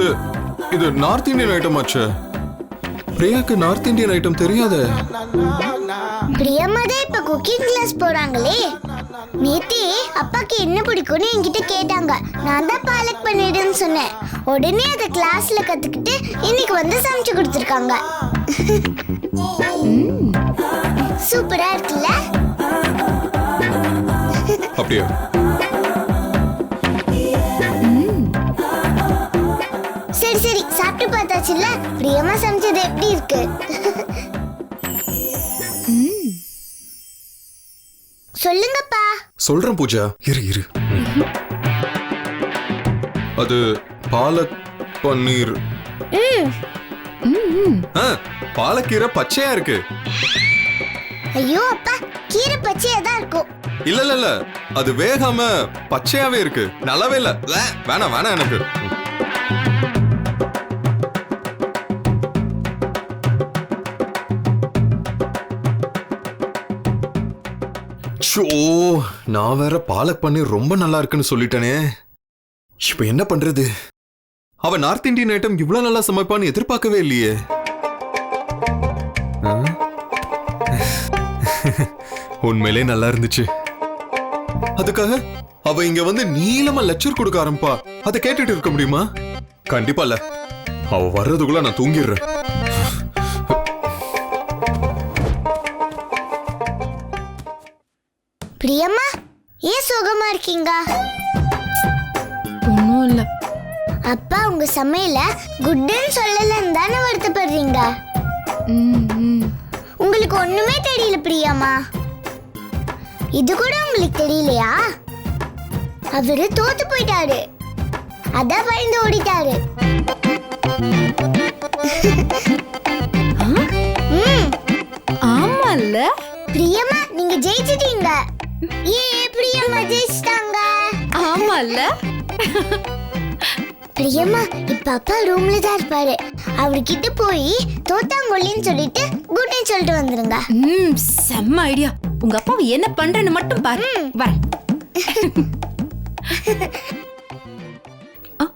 இது இது north Indian item ஆச்சே. பிரியாக்கு நார்த் இந்தியன் ஐட்டம் தெரியாதே. பிரியம்மா தான் இப்ப குக்கிங் கிளாஸ் போறாங்களே. நேத்தி அப்பாக்கு என்ன பிடிக்கும்னு என்கிட்ட கேட்டாங்க. நான் தான் பாலக் பண்ணிடுன்னு சொன்னேன். உடனே அதை கிளாஸ்ல கத்துக்கிட்டு இன்னைக்கு வந்து சமைச்சு கொடுத்துருக்காங்க. சூப்பரா இருக்குல்ல? அப்படியா? பார்த்தாச்சுல்ல பிரியம்மா சமைச்சது. எப்படி இருக்கு? சொல்லுங்கப்பா. சொல்றேன் பூஜா. இரு இரு. அது பாலக் பன்னீர். ஆ, பாலக்கீரை பச்சையா இருக்கு. ஐயோ அப்பா கீரை பச்சையா தான் இருக்கும். இல்ல இல்ல இல்ல. அது வேகாம பச்சையாவே இருக்கு. நல்லாவே இல்ல. வே, வேணாம் வேணாம் எனக்கு. ஷோ நான் வேற பாலக் பன்னீர் ரொம்ப நல்லா இருக்குன்னு சொல்லிட்டேனே. இப்ப என்ன பண்றது? அவ நார்த் இந்தியன் ஐட்டம் இவ்வளவு நல்லா சமைப்பான்னு எதிர்பார்க்கவே இல்லையே. உண்மையிலே நல்லா இருந்துச்சு. அதுக்காக அவ இங்க வந்து நீளமா லெக்சர் கொடுக்க ஆரம்பிப்பா. அதை கேட்டுட்டு இருக்க முடியுமா? கண்டிப்பா இல்ல. அவ வர்றதுக்குள்ள நான் தூங்கிடுறேன். பிரியம்மா ஏன் சுகமா இருக்கீங்க? ஒன்றும் இல்லை. அப்பா உங்க சமையல குட்டுன்னு சொல்லலன்னு தானே வருத்தப்படுறீங்க? ம் ம். உங்களுக்கு ஒண்ணுமே தெரியல பிரியம்மா. இது கூட உங்களுக்கு தெரியலையா? அவரு தோத்து போயிட்டாரு. அதான் பயந்து ஓடிட்டாரு. ஆமால்ல? பிரியம்மா நீங்க ஜெயிச்சிட்டீங்க. பிரியம்மா ஜெயிச்சிட்டாங்க. ஆமால்ல? பிரியம்மா இப்ப அப்பா ரூம்ல தான் இருப்பாரு. அவர்கிட்ட போய் தோத்தாங்கொல்லின்னு சொல்லிட்டு குட் நைட் சொல்லிட்டு வந்துருங்க. ம் செம்ம ஐடியா உங்க அப்பாவை என்ன பண்றேன்னு மட்டும் பாரு. வரேன். அ.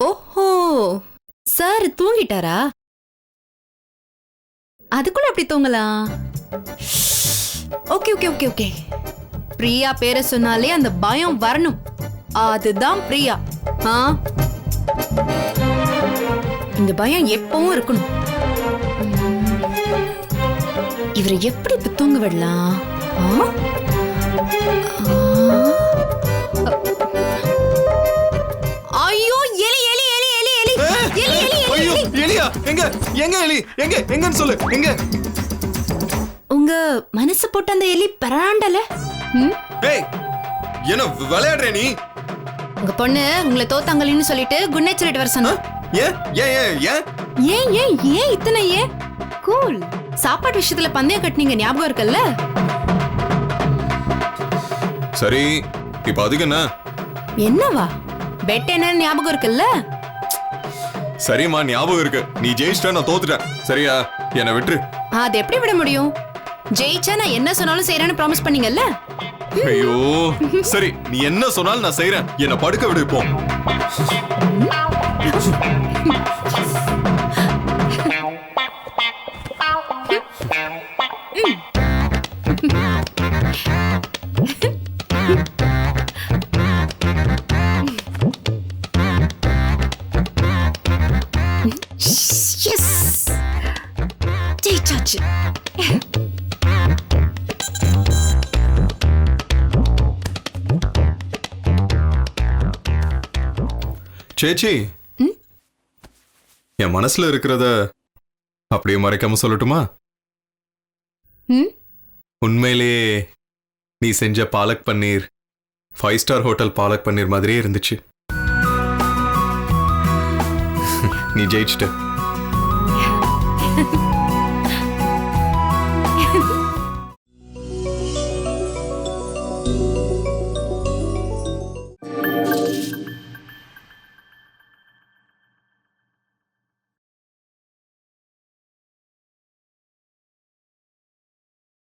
ஓஹோ சார் தூங்கிட்டாரா? அதுக்குள்ள எப்படி தூங்கலாம்? Okay okay okay okay Priya பேரை சொன்னாலே அந்த பயம் வரணும். அதுதான் பிரியா. ஆ? இந்த பயம் எப்பவும் இருக்கணும். இவரை எப்படி இப்ப தூங்க விடலாம்? ஐயோ எலி எலி எலி எலி எலி. எலி எலி. எலியா? எங்க? எங்க எலி? எங்க? எங்கன்னு சொல்லு. எங்க? உங்க மனசு போட்ட அந்த எலி பராண்டல? ஏய் என்ன விளையாடுற நீ? உங்க பொண்ணு உங்களை தோத்தாங்கலின்னு சொல்லிட்டு குட் நைட் சொல்லிட்டு வர? சொன்னா. ஏன் ஏன் ஏன் ஏன்? ஏன் ஏன் ஏன் இத்தனை ஏன்? கூல். சாப்பாடு விஷயத்துல பந்தயம் கட்டினீங்க ஞாபகம் இருக்குல்ல? சரி இப்ப அதுக்கு என்ன? என்னவா? பெட் என்னன்னு ஞாபகம் இருக்குல்ல? சரிம்மா ஞாபகம் இருக்கு. நீ ஜெயிச்சிட்ட நான் தோத்துட்டேன். சரியா? என்னை விட்டுரு. அது எப்படி விட முடியும்? ஜெயிச்சா நான் என்ன சொன்னாலும் செய்யறேன்னு ப்ராமிஸ் பண்ணீங்கல்ல? ஐயோ சரி நீ என்ன சொன்னாலும் நான் செய்யறேன் என்ன படுக்க விடு இப்போ. எஸ் ஜெயிச்சாச்சு. சேச்சி. என் மனசுல இருக்கிறத அப்படியே மறைக்காம சொல்லட்டுமா? உண்மையிலேயே நீ செஞ்ச palak paneer five star hotel palak paneer மாதிரியே இருந்துச்சு. நீ ஜெயிச்சிட்ட.